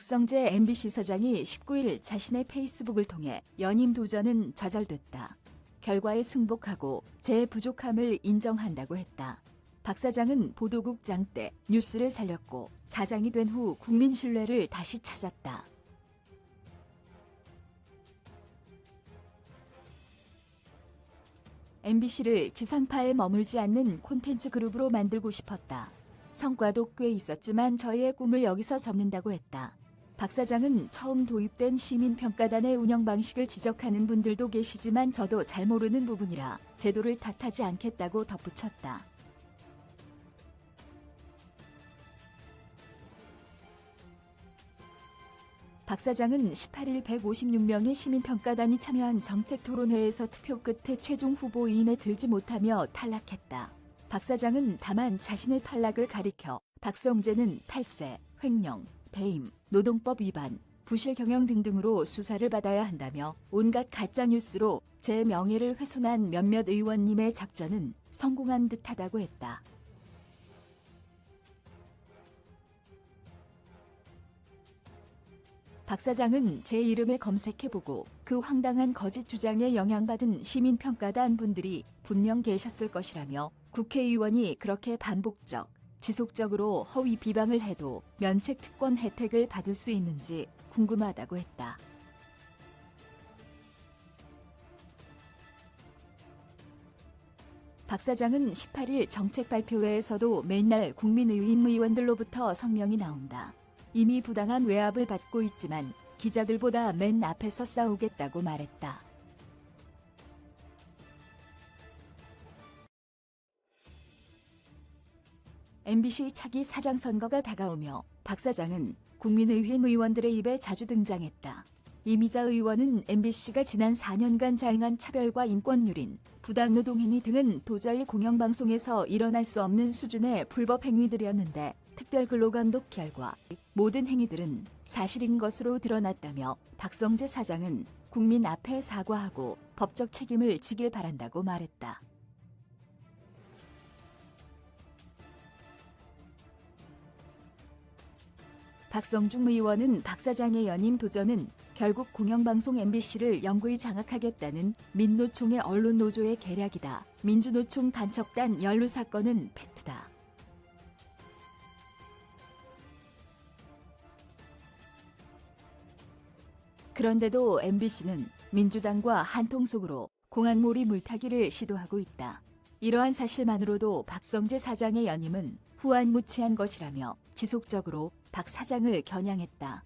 박성재 MBC 사장이 19일 자신의 페이스북을 통해 연임 도전은 좌절됐다. 결과에 승복하고 제 부족함을 인정한다고 했다. 박 사장은 보도국장 때 뉴스를 살렸고 사장이 된 후 국민 신뢰를 다시 찾았다. MBC를 지상파에 머물지 않는 콘텐츠 그룹으로 만들고 싶었다. 성과도 꽤 있었지만 저희의 꿈을 여기서 접는다고 했다. 박 사장은 처음 도입된 시민평가단의 운영 방식을 지적하는 분들도 계시지만 저도 잘 모르는 부분이라 제도를 탓하지 않겠다고 덧붙였다. 박 사장은 18일 156명의 시민평가단이 참여한 정책 토론회에서 투표 끝에 최종 후보 2인에 들지 못하며 탈락했다. 박 사장은 다만 자신의 탈락을 가리켜 박성재는 탈세, 횡령, 배임, 노동법 위반, 부실 경영 등등으로 수사를 받아야 한다며 온갖 가짜 뉴스로 제 명예를 훼손한 몇몇 의원님의 작전은 성공한 듯하다고 했다. 박 사장은 제 이름을 검색해보고 그 황당한 거짓 주장에 영향받은 시민평가단 분들이 분명 계셨을 것이라며 국회의원이 그렇게 반복적, 지속적으로 허위 비방을 해도 면책 특권 혜택을 받을 수 있는지 궁금하다고 했다. 박 사장은 18일 정책 발표회에서도 맨날 국민의힘 의원들로부터 성명이 나온다. 이미 부당한 외압을 받고 있지만 기자들보다 맨 앞에서 싸우겠다고 말했다. MBC 차기 사장 선거가 다가오며 박 사장은 국민의힘 의원들의 입에 자주 등장했다. 이미자 의원은 MBC가 지난 4년간 자행한 차별과 인권유린, 부당노동행위 등은 도저히 공영방송에서 일어날 수 없는 수준의 불법 행위들이었는데 특별근로감독 결과 모든 행위들은 사실인 것으로 드러났다며 박성재 사장은 국민 앞에 사과하고 법적 책임을 지길 바란다고 말했다. 박성중 의원은 박 사장의 연임 도전은 결국 공영방송 MBC를 영구히 장악하겠다는 민노총의 언론노조의 계략이다. 민주노총 단척단 연루 사건은 팩트다. 그런데도 MBC는 민주당과 한통속으로 공안몰이 물타기를 시도하고 있다. 이러한 사실만으로도 박성재 사장의 연임은 후안무치한 것이라며 지속적으로 박 사장을 겨냥했다.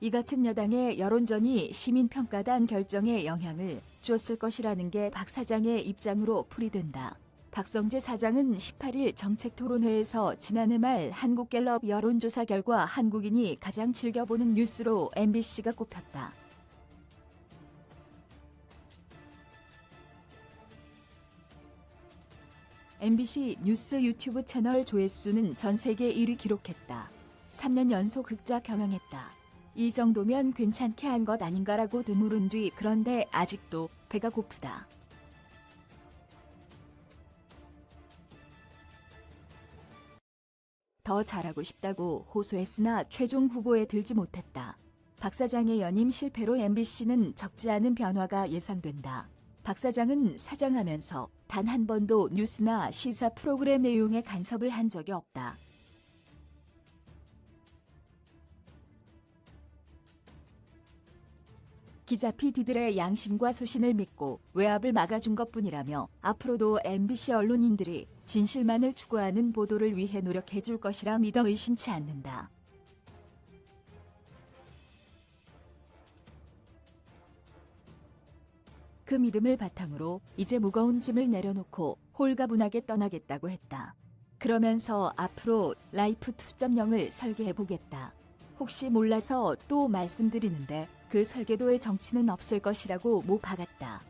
이 같은 여당의 여론전이 시민평가단 결정에 영향을 주었을 것이라는 게 박 사장의 입장으로 풀이된다. 박성재 사장은 18일 정책 토론회에서 지난해 말 한국갤럽 여론조사 결과 한국인이 가장 즐겨보는 뉴스로 MBC가 꼽혔다. MBC 뉴스 유튜브 채널 조회수는 전 세계 1위 기록했다. 3년 연속 흑자 경영했다. 이 정도면 괜찮게 한 것 아닌가라고 되물은 뒤 그런데 아직도 배가 고프다. 더 잘하고 싶다고 호소했으나 최종 후보에 들지 못했다. 박 사장의 연임 실패로 MBC는 적지 않은 변화가 예상된다. 박 사장은 사장하면서 단 한 번도 뉴스나 시사 프로그램 내용에 간섭을 한 적이 없다. 기자 PD들의 양심과 소신을 믿고 외압을 막아준 것뿐이라며 앞으로도 MBC 언론인들이 진실만을 추구하는 보도를 위해 노력해 줄 것이라 믿어 의심치 않는다. 그 믿음을 바탕으로 이제 무거운 짐을 내려놓고 홀가분하게 떠나겠다고 했다. 그러면서 앞으로 라이프 2.0을 설계해 보겠다. 혹시 몰라서 또 말씀드리는데 그 설계도의 정치는 없을 것이라고 못 박았다.